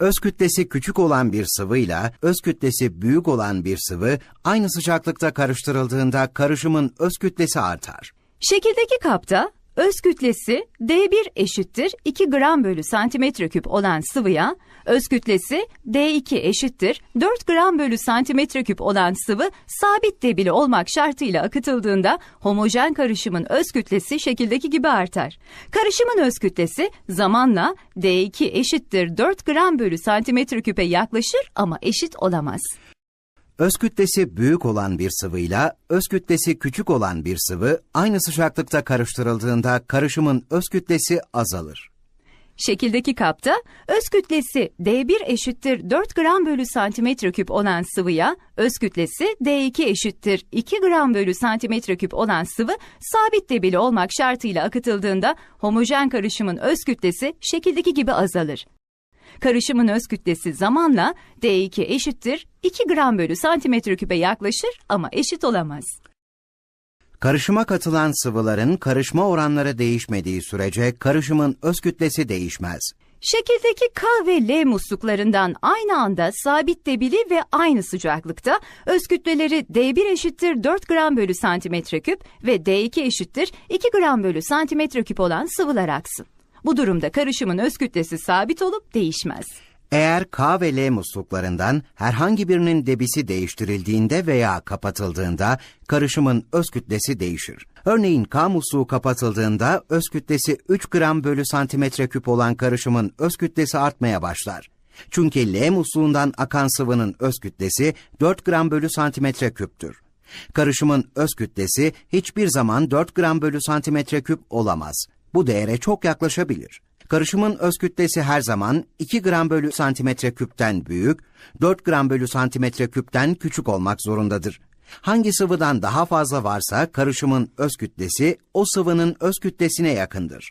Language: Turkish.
Öz kütlesi küçük olan bir sıvıyla öz kütlesi büyük olan bir sıvı aynı sıcaklıkta karıştırıldığında karışımın öz kütlesi artar. Şekildeki kapta öz kütlesi D1 eşittir 2 gram bölü santimetre küp olan sıvıya, öz kütlesi D2 eşittir 4 gram bölü santimetre küp olan sıvı sabit debili olmak şartıyla akıtıldığında homojen karışımın öz kütlesi şekildeki gibi artar. Karışımın öz kütlesi zamanla D2 eşittir 4 gram bölü santimetre küpe yaklaşır ama eşit olamaz. Öz kütlesi büyük olan bir sıvıyla öz kütlesi küçük olan bir sıvı aynı sıcaklıkta karıştırıldığında karışımın öz kütlesi azalır. Şekildeki kapta öz kütlesi D1 eşittir 4 gram bölü santimetre küp olan sıvıya, öz kütlesi D2 eşittir 2 gram bölü santimetre küp olan sıvı sabit debili olmak şartıyla akıtıldığında homojen karışımın öz kütlesi şekildeki gibi azalır. Karışımın öz kütlesi zamanla D2 eşittir 2 gram bölü santimetre küpe yaklaşır ama eşit olamaz. Karışıma katılan sıvıların karışma oranları değişmediği sürece karışımın öz kütlesi değişmez. Şekildeki K ve L musluklarından aynı anda sabit debili ve aynı sıcaklıkta öz kütleleri D1 eşittir 4 gram bölü santimetre küp ve D2 eşittir 2 gram bölü santimetre küp olan sıvılar aksın. Bu durumda karışımın öz kütlesi sabit olup değişmez. Eğer K ve L musluklarından herhangi birinin debisi değiştirildiğinde veya kapatıldığında karışımın öz kütlesi değişir. Örneğin K musluğu kapatıldığında öz kütlesi 3 gram bölü santimetre küp olan karışımın öz kütlesi artmaya başlar. Çünkü L musluğundan akan sıvının öz kütlesi 4 gram bölü santimetre küptür. Karışımın öz kütlesi hiçbir zaman 4 gram bölü santimetre küp olamaz. Bu değere çok yaklaşabilir. Karışımın öz kütlesi her zaman 2 gram bölü santimetre küpten büyük, 4 gram bölü santimetre küpten küçük olmak zorundadır. Hangi sıvıdan daha fazla varsa karışımın öz kütlesi o sıvının öz kütlesine yakındır.